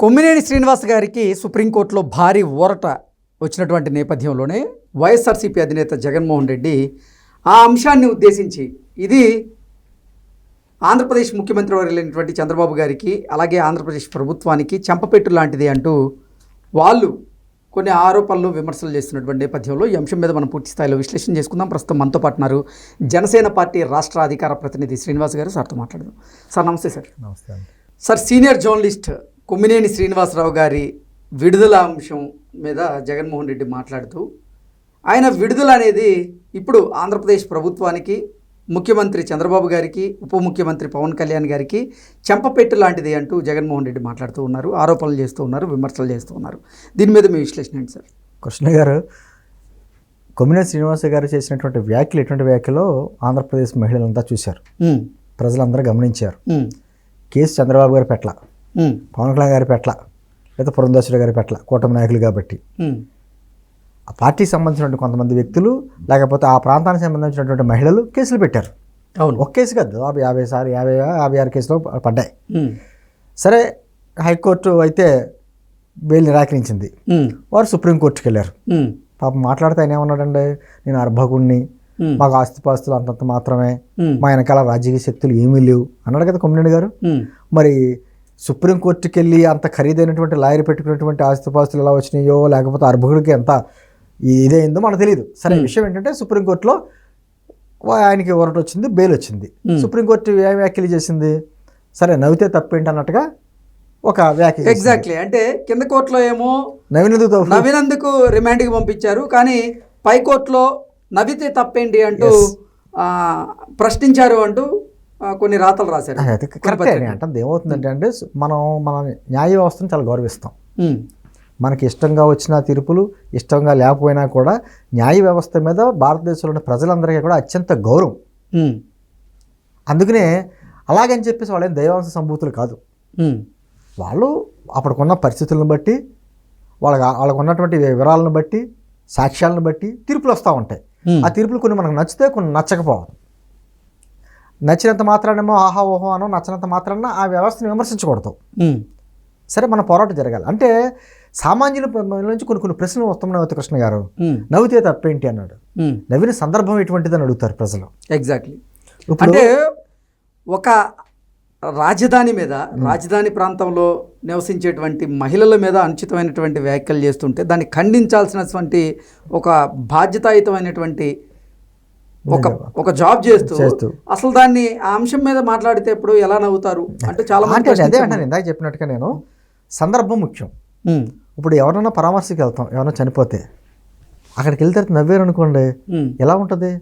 కొమ్మినేని శ్రీనివాస్ గారికి సుప్రీంకోర్టులో భారీ ఊరట వచ్చినటువంటి నేపథ్యంలోనే వైఎస్ఆర్సీపీ అధినేత జగన్మోహన్ రెడ్డి ఆ అంశాన్ని ఉద్దేశించి ఇది ఆంధ్రప్రదేశ్ ముఖ్యమంత్రి వర్యులైనటువంటి చంద్రబాబు గారికి అలాగే ఆంధ్రప్రదేశ్ ప్రభుత్వానికి చెంపపెట్టు లాంటిది అంటూ వాళ్ళు కొన్ని ఆరోపణలు విమర్శలు చేస్తున్నటువంటి నేపథ్యంలో ఈ అంశం మీద మనం పూర్తి స్థాయిలో విశ్లేషణ చేసుకుందాం. ప్రస్తుతం మనతో పాటు ఉన్నారు జనసేన పార్టీ రాష్ట్ర అధికార ప్రతినిధి శ్రీనివాస్ గారు. సార్తో మాట్లాడదాం. Sir namaste sir. Namaste sir senior journalist Kommineni Srinivasarao గారి విడుదల అంశం మీద జగన్మోహన్ రెడ్డి మాట్లాడుతూ ఆయన విడుదల అనేది ఇప్పుడు ఆంధ్రప్రదేశ్ ప్రభుత్వానికి ముఖ్యమంత్రి చంద్రబాబు గారికి ఉప ముఖ్యమంత్రి పవన్ కళ్యాణ్ గారికి చెంపపెట్టు లాంటిది అంటూ జగన్మోహన్ రెడ్డి మాట్లాడుతూ ఉన్నారు ఆరోపణలు చేస్తూ ఉన్నారు విమర్శలు చేస్తూ ఉన్నారు. దీని మీద మీ విశ్లేషణ ఏంటి సార్? కృష్ణ గారు కొమ్మినేని శ్రీనివాస గారు చేసినటువంటి వ్యాఖ్యలు ఎటువంటి వ్యాఖ్యలో ఆంధ్రప్రదేశ్ మహిళలంతా చూశారు. ప్రజలందరూ గమనించారు. కేసు చంద్రబాబు గారి పెట్ల. ఉమ్, పవన్ కళ్యాణ్ గారి పెట్ల లేదా పురంధేశ్వరి గారి పెట్ల కూటమి నాయకులు కాబట్టి. ఆ పార్టీకి సంబంధించినటువంటి కొంతమంది వ్యక్తులు లేకపోతే ఆ ప్రాంతానికి సంబంధించినటువంటి మహిళలు కేసులు పెట్టారు. అవును. ఒక కేసు కాదు దాదాపు యాభై సార్లు యాభై యాభై ఆరు కేసులు పడ్డాయి. సరే హైకోర్టు అయితే బెయిల్ నిరాకరించింది. వారు సుప్రీంకోర్టుకి వెళ్ళారు పాపం మాట్లాడితే ఆయన ఏమన్నాడండి? నేను అర్భకుణ్ణి. మాకు ఆస్తిపాస్తులు అంతంత మాత్రమే. మా వెనకాల రాజకీయ శక్తులు ఏమీ లేవు. అన్నాడు కదా కొమ్మినేని గారు. మరి సుప్రీంకోర్టుకి వెళ్ళి అంత ఖరీదైనటువంటి లాయర్ పెట్టుకున్నటువంటి ఆస్తిపాస్తులు ఎలా వచ్చినాయో లేకపోతే అర్భకుడికి ఎంత ఇదైందో మనకు తెలియదు సరే విషయం ఏంటంటే సుప్రీంకోర్టులో ఆయనకి ఓరట వచ్చింది బెయిల్ వచ్చింది. సుప్రీంకోర్టు ఏ వ్యాఖ్యలు చేసింది సరే నవ్వితే తప్పేంటి అన్నట్టుగా ఒక వ్యాఖ్య. ఎగ్జాక్ట్లీ అంటే కింద కోర్టులో ఏమో నవ్వినందుకు తప్పు. నవ్వినందుకు రిమాండ్కి పంపించారు కానీ పై కోర్టులో నవ్వితే తప్పేంటి అంటూ ప్రశ్నించారు అంటూ కొన్ని రాతలు రాశారు అది కరెక్టే అంటే ఏమవుతుందంటే అంటే మనం మన న్యాయ వ్యవస్థను చాలా గౌరవిస్తాం. మనకి ఇష్టంగా వచ్చిన తీర్పులు ఇష్టంగా లేకపోయినా కూడా న్యాయ వ్యవస్థ మీద భారతదేశంలోని ప్రజలందరికీ కూడా అత్యంత గౌరవం. అందుకనే అలాగని చెప్పేసి వాళ్ళేం దైవాంశ సంభూతులు కాదు. వాళ్ళు అప్పటికున్న పరిస్థితులను బట్టి వాళ్ళ వాళ్ళకు ఉన్నటువంటి వివరాలను బట్టి సాక్ష్యాలను బట్టి తీర్పులు వస్తూ ఉంటాయి. ఆ తీర్పులు కొన్ని మనకు నచ్చితే కొన్ని నచ్చకపోవాలి నచ్చినంత మాత్రానేమో ఆహా ఓహో అనో నచ్చినంత మాత్రాన ఆ వ్యవస్థను విమర్శించకూడదు. సరే మన పోరాటం జరగాలి. అంటే సామాన్యుల నుంచి కొన్ని కొన్ని ప్రశ్నలు వస్తున్నాయి కృష్ణ గారు. నవ్వితే తప్పేంటి అన్నాడు. నవ్విన సందర్భం ఎటువంటిదని అడుగుతారు ప్రజలు. ఎగ్జాక్ట్లీ అంటే ఒక రాజధాని మీద రాజధాని ప్రాంతంలో నివసించేటువంటి మహిళల మీద అనుచితమైనటువంటి వ్యాఖ్యలు చేస్తుంటే దాన్ని ఖండించాల్సినటువంటి ఒక బాధ్యతాయుతమైనటువంటి ఒక ఒక జాబ్ చేస్తూ చేస్తూ. అసలు దాన్ని ఆ అంశం మీద మాట్లాడితే ఇప్పుడు ఎలా నవ్వుతారు? అంటే చాలా మంది అంటే అదే. అంటాను ఇందాక చెప్పినట్టుగా నేను సందర్భం ముఖ్యం. ఇప్పుడు ఎవరైనా పరామర్శకి వెళ్తాం ఎవరైనా చనిపోతే అక్కడికి వెళ్తే నవ్వారు అనుకోండి ఎలా ఉంటుంది?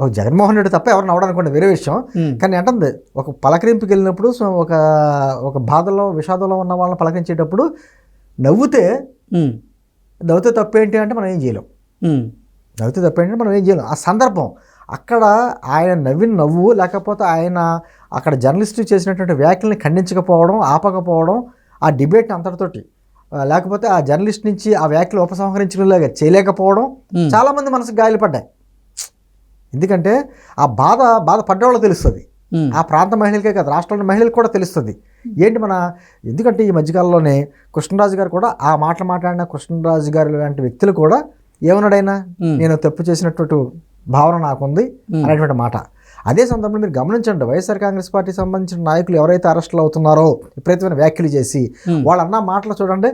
ఒక జగన్మోహన్ రెడ్డి తప్ప ఎవరు నవ్వడం వేరే విషయం. కానీ అంటుంది ఒక పలకరింపుకి వెళ్ళినప్పుడు ఒక ఒక బాధలో విషాదంలో ఉన్న వాళ్ళని పలకరించేటప్పుడు నవ్వుతే నవ్వుతే తప్పేంటి అంటే మనం ఏం చేయలేం. నవ్వుతే తప్పేంటి మనం ఏం చేయలేం. ఆ సందర్భం అక్కడ ఆయన నవ్విన నవ్వు లేకపోతే ఆయన అక్కడ జర్నలిస్టు చేసినటువంటి వ్యాఖ్యల్ని ఖండించకపోవడం ఆపకపోవడం ఆ డిబేట్ అంతటితోటి లేకపోతే ఆ జర్నలిస్ట్ నుంచి ఆ వ్యాఖ్యలు ఉపసంహరించలేక చేయలేకపోవడం చాలామంది మనసుకు గాయపడ్డాయి ఎందుకంటే ఆ బాధ బాధ పడ్డవాళ్ళు తెలుస్తుంది ఆ ప్రాంత మహిళలకే కాదు రాష్ట్రంలో మహిళలకు కూడా తెలుస్తుంది. ఏంటి మన ఎందుకంటే ఈ మధ్యకాలంలోనే కృష్ణరాజు గారు కూడా ఆ మాటలు మాట్లాడిన కృష్ణరాజు గారు లాంటి వ్యక్తులు కూడా ఏమన్నాడైనా? నేను తప్పు చేసినటువంటి భావన నాకుంది అనేటువంటి మాట. అదే సందర్భంలో మీరు గమనించండి వైఎస్ఆర్ కాంగ్రెస్ పార్టీకి సంబంధించిన నాయకులు ఎవరైతే అరెస్టులు అవుతున్నారో విపరీతమైన వ్యాఖ్యలు చేసి వాళ్ళు అన్న మాటలు చూడండి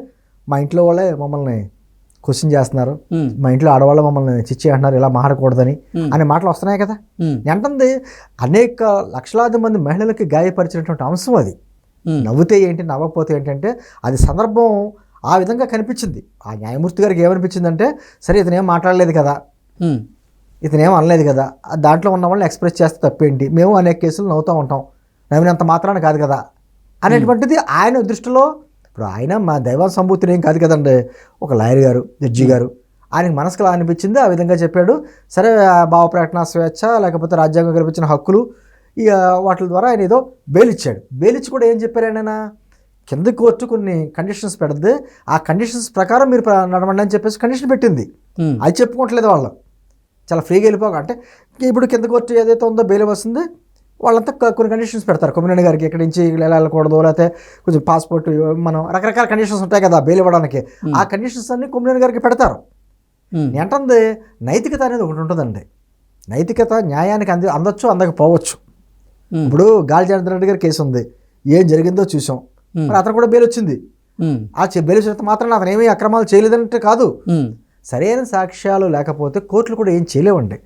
మా ఇంట్లో వాళ్ళే మమ్మల్ని క్వశ్చన్ చేస్తున్నారు మా ఇంట్లో ఆడవాళ్ళు మమ్మల్ని చిచ్చి అంటున్నారు ఇలా మాట్లాడకూడదని ఉమ్, అనే మాటలు వస్తున్నాయి కదా? అంటుంది అనేక లక్షలాది మంది మహిళలకి గాయపరిచినటువంటి అంశం అది. నవ్వుతే ఏంటి నవ్వకపోతే ఏంటంటే అది సందర్భం ఆ విధంగా కనిపించింది. ఆ న్యాయమూర్తి గారికి ఏమనిపించిందంటే సరే ఇతను ఏం మాట్లాడలేదు కదా. ఇతను ఏం అనలేదు కదా. దాంట్లో ఉన్న వాళ్ళని ఎక్స్ప్రెస్ చేస్తే తప్పేంటి? మేము అనేక కేసులు నవ్వుతూ ఉంటాం. నవ్వినంత మాత్రాన కాదు కదా. అనేటువంటిది ఆయన దృష్టిలో ఇప్పుడు ఆయన మా దైవ సంభూతిని ఏం కాదు కదండి. ఒక లాయర్ గారు జడ్జి గారు. ఆయనకి మనసుకు అనిపించింది? ఆ విధంగా చెప్పాడు. సరే భావ ప్రకటన స్వేచ్ఛ లేకపోతే రాజ్యాంగం కల్పించిన హక్కులు ఇక వాటి ద్వారా ఆయన ఏదో బెయిల్ ఇచ్చాడు బెయిల్ ఇచ్చి కూడా ఏం చెప్పారు ఆయన? కింద కోర్టు కొన్ని కండిషన్స్ పెడితే ఆ కండిషన్స్ ప్రకారం మీరు నడవండి అని చెప్పేసి కండిషన్ పెట్టింది. అది చెప్పుకోవట్లేదు వాళ్ళు. చాలా ఫ్రీగా వెళ్ళిపోక అంటే ఇప్పుడు కింద కోర్టు ఏదైతే ఉందో బెయిల్ వస్తుంది వాళ్ళంతా కొన్ని కండిషన్స్ పెడతారు. కొమ్మినేని గారికి ఇక్కడి నుంచి ఇలా వెళ్ళకూడదు లేకపోతే కొంచెం పాస్పోర్ట్ మనం రకరకాల కండిషన్స్ ఉంటాయి కదా బెయిల్ ఇవ్వడానికి. ఆ కండిషన్స్ అన్ని కొమ్మినేని గారికి పెడతారు. అంటుంది నైతికత అనేది ఒకటి ఉంటుందండి. నైతికత న్యాయానికి అంది అందొచ్చు అందకపోవచ్చు. ఇప్పుడు గాలి జనార్దన్ రెడ్డి గారి కేసు ఉంది ఏం జరిగిందో చూసాం. మరి అతను కూడా బెయిల్ వచ్చింది. ఆ చె- బెయిల్ వచ్చినంత మాత్రం అతను ఏమీ అక్రమాలు చేయలేదంటే కాదు. సరైన సాక్ష్యాలు లేకపోతే కోర్టులు కూడా ఏం చేయలేవండి.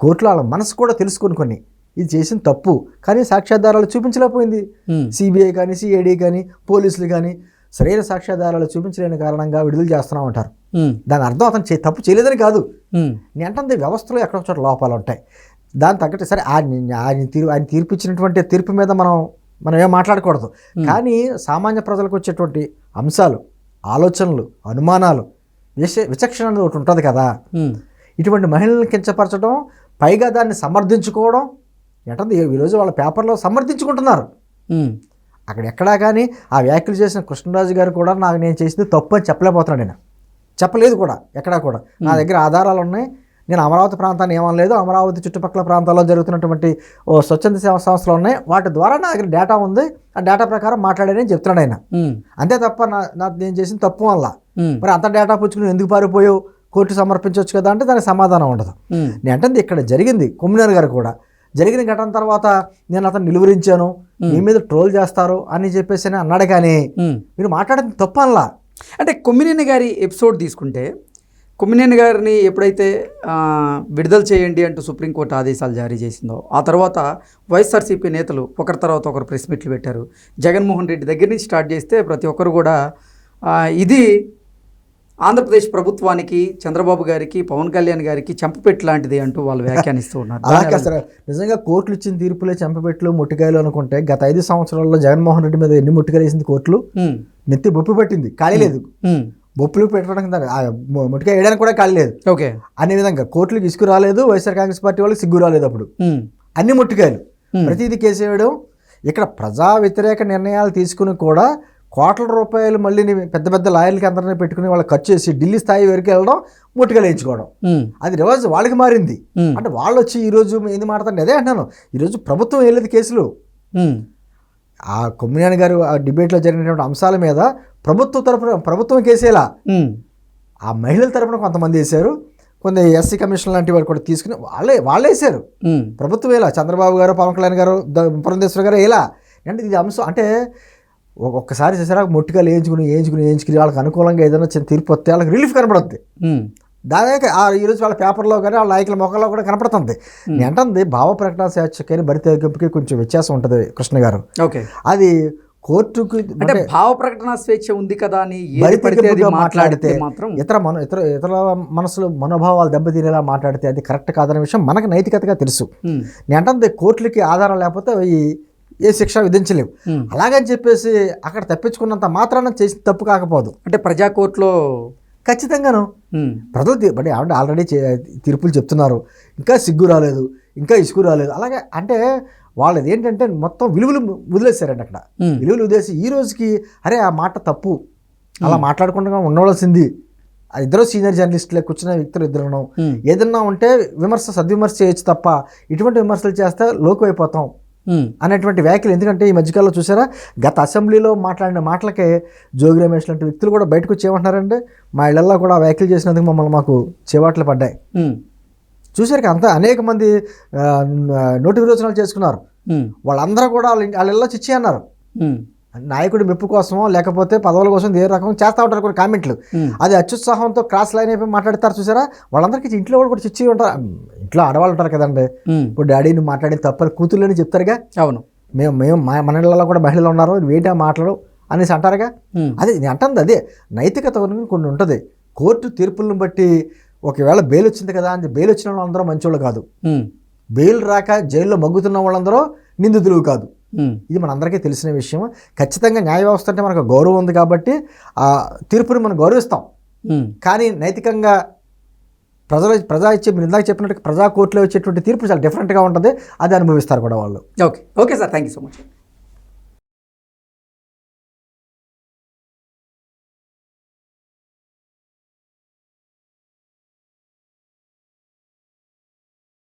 కోర్టులో వాళ్ళ మనసు కూడా తెలుసుకొని కొన్ని. ఇది చేసిన తప్పు. కానీ సాక్ష్యాధారాలు చూపించలేకపోయింది. సిబిఐ కానీ సిఐడి కానీ పోలీసులు కానీ సరైన సాక్ష్యాధారాలు చూపించలేని కారణంగా విడుదల చేస్తున్నాం అంటారు. దాని అర్థం అతను తప్పు చేయలేదని కాదు. అంటే వ్యవస్థలో ఎక్కడో చోట లోపాలు ఉంటాయి. దాని తగ్గట్టు సరే ఆయన ఆయన తీర్పు ఆయన తీర్పు ఇచ్చినటువంటి తీర్పు మీద మనం మనం ఏం మాట్లాడకూడదు. కానీ సామాన్య ప్రజలకు వచ్చేటువంటి అంశాలు ఆలోచనలు అనుమానాలు విశ విచక్షణ అనేది ఒకటి ఉంటుంది కదా. ఇటువంటి మహిళలను కించపరచడం పైగా దాన్ని సమర్థించుకోవడం ఏంటంటే ఈరోజు వాళ్ళ పేపర్లో సమర్థించుకుంటున్నారు. అక్కడ ఎక్కడా కానీ ఆ వ్యాఖ్యలు చేసిన కృష్ణరాజు గారు కూడా నాకు నేను చేసింది తప్పు అని చెప్పలేకపోతున్నాడు నేను. చెప్పలేదు కూడా ఎక్కడా కూడా. నా దగ్గర ఆధారాలు ఉన్నాయి. నేను అమరావతి ప్రాంతాన్ని ఏమనలేదు అమరావతి చుట్టుపక్కల ప్రాంతాల్లో జరుగుతున్నటువంటి ఓ స్వచ్ఛంద సేవా సంస్థలు ఉన్నాయి. వాటి ద్వారా నా దగ్గర డేటా ఉంది. ఆ డేటా ప్రకారం మాట్లాడానని చెప్తున్నాడు ఆయన. అంతే తప్ప నా నా నేను చేసిన తప్పు వల్ల. మరి అంత డేటా పుచ్చుకుని ఎందుకు పారిపోయావు? కోర్టు సమర్పించవచ్చు కదా అంటే దానికి సమాధానం ఉండదు. నేను అంటే ఇక్కడ జరిగింది కొమ్మినార్ గారు కూడా. జరిగిన ఘటన తర్వాత నేను అతను నిలువరించాను. మీ మీద ట్రోల్ చేస్తారు అని చెప్పేసి అని అన్నాడు కానీ. మీరు మాట్లాడింది తప్పు అనలా. అంటే కొమ్మినేని గారి ఎపిసోడ్ తీసుకుంటే కొమ్మినేని గారిని ఎప్పుడైతే విడుదల చేయండి అంటూ సుప్రీంకోర్టు ఆదేశాలు జారీ చేసిందో ఆ తర్వాత వైఎస్ఆర్సీపీ నేతలు ఒకరి తర్వాత ఒకరు ప్రెస్ మీట్లు పెట్టారు. జగన్మోహన్ రెడ్డి దగ్గర నుంచి స్టార్ట్ చేస్తే ప్రతి ఒక్కరు కూడా ఇది ఆంధ్రప్రదేశ్ ప్రభుత్వానికి చంద్రబాబు గారికి పవన్ కళ్యాణ్ గారికి చెంపపెట్టు లాంటిది అంటూ వాళ్ళు వ్యాఖ్యానిస్తూ ఉన్నారు. అలా దాని కాదు సార్ నిజంగా కోర్టులు ఇచ్చిన తీర్పులే చెంపపెట్లు ముట్టికాయలు అనుకుంటే గత ఐదు సంవత్సరాల్లో జగన్మోహన్ రెడ్డి మీద ఎన్ని ముట్టికాయలు వేసింది కోర్టులు? నెత్తి బొప్పి పట్టింది. ఖాళీ లేదు. ఉమ్, బొప్పులు పెట్టడానికి దాని- ఆ ము- ముట్టికాయ వేయడానికి కూడా ఖాళీ లేదు. ఓకే. అనే విధంగా కోర్టులకు ఇసుకు రాలేదు వైఎస్ఆర్ కాంగ్రెస్ పార్టీ వాళ్ళకి సిగ్గు రాలేదు అప్పుడు. అన్ని ముట్టికాయలు. ప్రతిదీ కేసు వేయడం ఇక్కడ ప్రజా వ్యతిరేక నిర్ణయాలు తీసుకుని కూడా కోట్ల రూపాయలు మళ్ళీ పెద్ద పెద్ద లాయర్లకి అందరినీ పెట్టుకుని వాళ్ళు ఖర్చు చేసి ఢిల్లీ స్థాయి వరకు వెళ్ళడం ముట్టుకలు వేయించుకోవడం. అది రివర్స్ వాళ్ళకి మారింది. అంటే వాళ్ళు వచ్చి ఈరోజు ఏంది మాట్లాడండి అదే అంటున్నాను. ఈరోజు ప్రభుత్వం వెళ్ళేది కేసులు. ఆ కొమ్మినేని గారు ఆ డిబేట్లో జరిగినటువంటి అంశాల మీద ప్రభుత్వ తరపున ప్రభుత్వం కేసేలా ఆ మహిళల తరపున కొంతమంది వేశారు. కొంత ఎస్సీ కమిషన్ లాంటి వాళ్ళు కూడా తీసుకుని వాళ్ళే వాళ్ళే వేశారు. ప్రభుత్వం ఎలా చంద్రబాబు గారు పవన్ కళ్యాణ్ గారు పురంధేశ్వర గారు ఎలా అంటే ఇది అంశం అంటే ఒ- ఒక్కసారి చేసారా ముట్టికాయలు వేయించుకుని వేయించుకుని వేయించుకుని వాళ్ళకి అనుకూలంగా ఏదైనా చిన్న తీర్పు వస్తే వాళ్ళకి రిలీఫ్ కనపడుతుంది ఉమ్, దాదాపు ఆ ఈరోజు వాళ్ళ పేపర్లో కానీ వాళ్ళ నాయకుల మొక్కల్లో కూడా కనపడుతుంది. నేను అంటుంది భావ ప్రకటన స్వేచ్ఛకి బరి తెగింపుకి కొంచెం వ్యత్యాసం ఉంటుంది కృష్ణ గారు. ఓకే. అది కోర్టుకి అంటే భావ ప్రకటన స్వేచ్ఛ ఉంది కదా అని మాట్లాడితే మాత్రం ఇతర మన ఇతర ఇతర మనసులు మనోభావాలు దెబ్బతినేలా మాట్లాడితే అది కరెక్ట్ కాదనే విషయం మనకు నైతికతగా తెలుసు. ఉమ్, నేను అంటే కోర్టులకి ఆధారం లేకపోతే ఈ ఏ శిక్ష విధించలేవు. ఉమ్. అలాగని చెప్పేసి అక్కడ తప్పించుకున్నంత మాత్రాన చేసిన తప్పు కాకపోదు. అంటే ప్రజా కోర్టులో ఖచ్చితంగాను. ప్రజలు అంటే ఆవిడ ఆల్రెడీ తీర్పులు చెప్తున్నారు. ఇంకా సిగ్గు రాలేదు ఇంకా ఇసుకు రాలేదు. అలాగే అంటే వాళ్ళది ఏంటంటే మొత్తం విలువలు వదిలేశారండి అక్కడ. విలువలు వదిలేసి ఈ రోజుకి అరే ఆ మాట తప్పు. అలా మాట్లాడకుండా ఉండవలసింది. ఇద్దరు సీనియర్ జర్నలిస్టులే కూర్చున్న వ్యక్తులు ఇద్దరు ఉమ్, ఏదన్నా ఉంటే విమర్శ సద్విమర్శ చేయొచ్చు తప్ప ఇటువంటి విమర్శలు చేస్తే లోకు అయిపోతాం అనేటువంటి వ్యాఖ్యలు. ఎందుకంటే ఈ మధ్యకాలంలో చూసారా గత అసెంబ్లీలో మాట్లాడిన మాటలకే జోగి రమేష్ లాంటి వ్యక్తులు కూడా బయటకు వచ్చి ఏమంటున్నారంటే మా ఇళ్ళలో కూడా వ్యాఖ్యలు చేసినందుకు మమ్మల్ని మాకు చేవాట్లు పడ్డాయి. చూసారు అంత అనేక మంది నోటి విరోచనాలు చేసుకున్నారు. వాళ్ళందరూ కూడా వాళ్ళ వాళ్ళ ఇళ్ళలో చిచ్చి అన్నారు. నాయకుడి మెప్పు కోసమో లేకపోతే పదవుల కోసం ఏ రకం చేస్తూ ఉంటారు కొన్ని కామెంట్లు. అది అత్యుత్సాహంతో క్రాస్ లైన్ అయిపోయి మాట్లాడతారు చూసారా? వాళ్ళందరికీ ఇంట్లో వాళ్ళు కూడా చిచ్చి ఉంటారు. ఇంట్లో ఆడవాళ్ళు ఉంటారు కదండి. ఇప్పుడు డాడీని మాట్లాడిన తప్పని కూతుర్లని చెప్తారుగా? అవును. మేము మేము మా మన ఇళ్ళలో కూడా మహిళలు ఉన్నారు. నువ్వేంటి ఆ మాటలు అనేసి అంటారుగా? అదే నేను అంటుంది అదే నైతికత కొన్ని ఉంటుంది. కోర్టు తీర్పులను బట్టి ఒకవేళ బెయిల్ వచ్చింది కదా అని బెయిల్ వచ్చిన వాళ్ళందరూ మంచోళ్ళు కాదు. బెయిల్ రాక జైల్లో మగ్గుతున్న వాళ్ళందరూ నిందితులు కాదు. ఇది మనందరికీ తెలిసిన విషయం ఖచ్చితంగా న్యాయ వ్యవస్థ అంటే మనకు గౌరవం ఉంది కాబట్టి ఆ తీర్పుని మనం గౌరవిస్తాం. కానీ నైతికంగా ప్రజలు ప్రజా ఇచ్చే మీరు ఇందాక చెప్పినట్టు ప్రజా కోర్టులో వచ్చేటువంటి తీర్పు చాలా డిఫరెంట్గా ఉంటుంది. అది అనుభవిస్తారు కూడా వాళ్ళు. Okay. Okay sir. Thank you so much.